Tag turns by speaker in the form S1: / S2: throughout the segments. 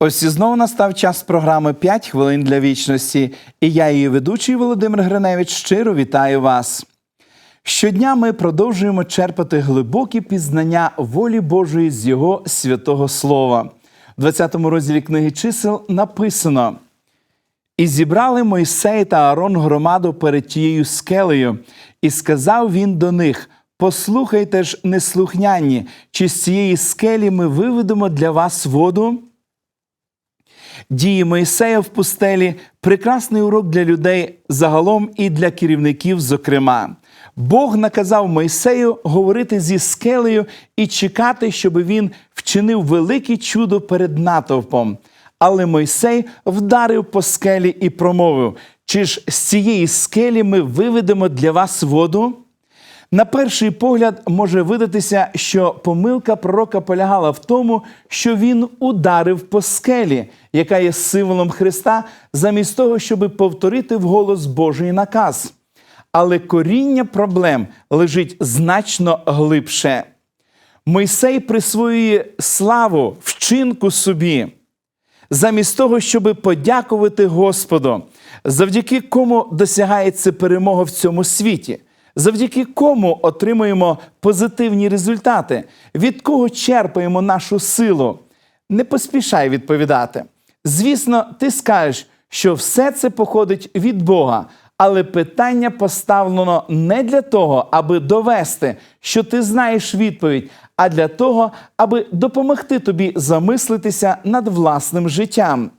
S1: Ось і знову настав час програми «5 хвилин для вічності, і я, її ведучий Володимир Гриневич, щиро вітаю вас. Щодня ми продовжуємо черпати глибокі пізнання волі Божої з Його святого Слова. В 20 розділі книги чисел написано: І зібрали Мойсей та Аарон громаду перед тією скелею, і сказав він до них: Послухайте ж, неслухняні, чи з цієї скелі ми виведемо для вас воду? Дії Моїсея в пустелі прекрасний урок для людей загалом і для керівників, зокрема. Бог наказав Мойсею говорити зі скелею і чекати, щоб він вчинив велике чудо перед натовпом. Але Мойсей вдарив по скелі і промовив: Чи ж з цієї скелі ми виведемо для вас воду? На перший погляд може видатися, що помилка пророка полягала в тому, що він ударив по скелі, яка є символом Христа, замість того, щоб повторити вголос Божий наказ. Але коріння проблем лежить значно глибше. Мойсей присвоює славу вчинку собі, замість того, щоб подякувати Господу, завдяки кому досягається перемога в цьому світі завдяки кому отримуємо позитивні результати, від кого черпаємо нашу силу. Не поспішай відповідати. Звісно, ти скажеш, що все це походить від Бога, але питання поставлено не для того, аби довести, що ти знаєш відповідь, а для того, аби допомогти тобі замислитися над власним життям.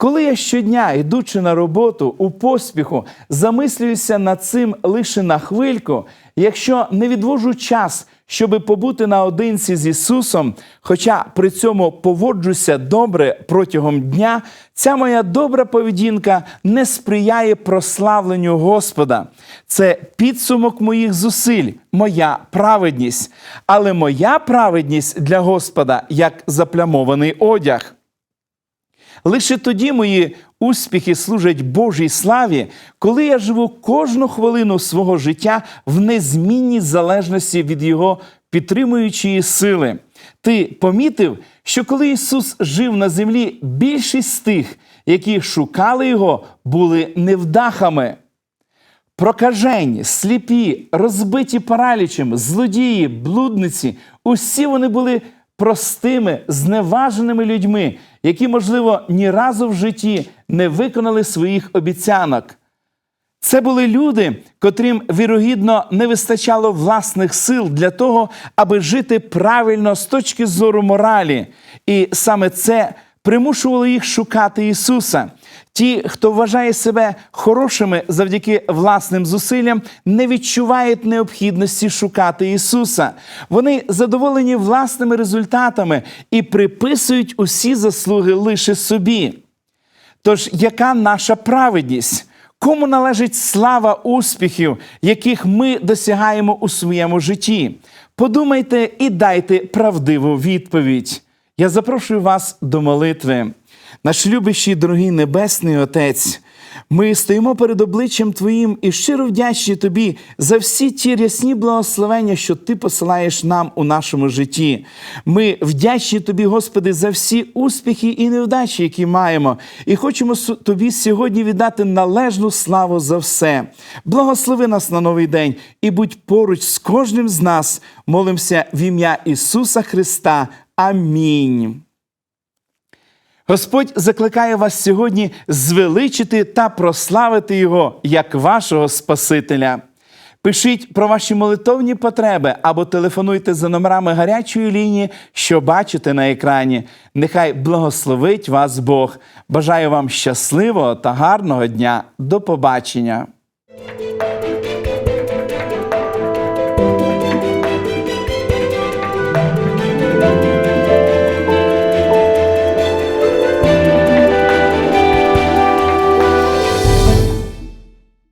S1: Коли я щодня, йдучи на роботу у поспіху, замислююся над цим лише на хвильку, якщо не відвожу час, щоби побути наодинці з Ісусом, хоча при цьому поводжуся добре протягом дня, ця моя добра поведінка не сприяє прославленню Господа. Це підсумок моїх зусиль, моя праведність. Але моя праведність для Господа як заплямований одяг. Лише тоді мої успіхи служать Божій славі, коли я живу кожну хвилину свого життя в незмінній залежності від Його підтримуючої сили. Ти помітив, що коли Ісус жив на землі, більшість з тих, які шукали Його, були невдахами. Прокажені, сліпі, розбиті паралічем, злодії, блудниці усі вони були простими, зневаженими людьми, які, можливо, ні разу в житті не виконали своїх обіцянок. Це були люди, котрим вірогідно не вистачало власних сил для того, аби жити правильно з точки зору моралі. І саме це примушувало їх шукати Ісуса. Ті, хто вважає себе хорошими завдяки власним зусиллям, не відчувають необхідності шукати Ісуса. Вони задоволені власними результатами і приписують усі заслуги лише собі. Тож, яка наша праведність? Кому належить слава успіхів, яких ми досягаємо у своєму житті? Подумайте і дайте правдиву відповідь. Я запрошую вас до молитви. Наш любящий, дорогий Небесний Отець, ми стоїмо перед обличчям Твоїм і щиро вдячні Тобі за всі ті рясні благословення, що Ти посилаєш нам у нашому житті. Ми вдячні Тобі, Господи, за всі успіхи і невдачі, які маємо, і хочемо Тобі сьогодні віддати належну славу за все. Благослови нас на новий день і будь поруч з кожним з нас. Молимося в ім'я Ісуса Христа. Амінь. Господь закликає вас сьогодні звеличити та прославити Його як вашого Спасителя. Пишіть про ваші молитовні потреби або телефонуйте за номерами гарячої лінії, що бачите на екрані. Нехай благословить вас Бог. Бажаю вам щасливого та гарного дня. До побачення!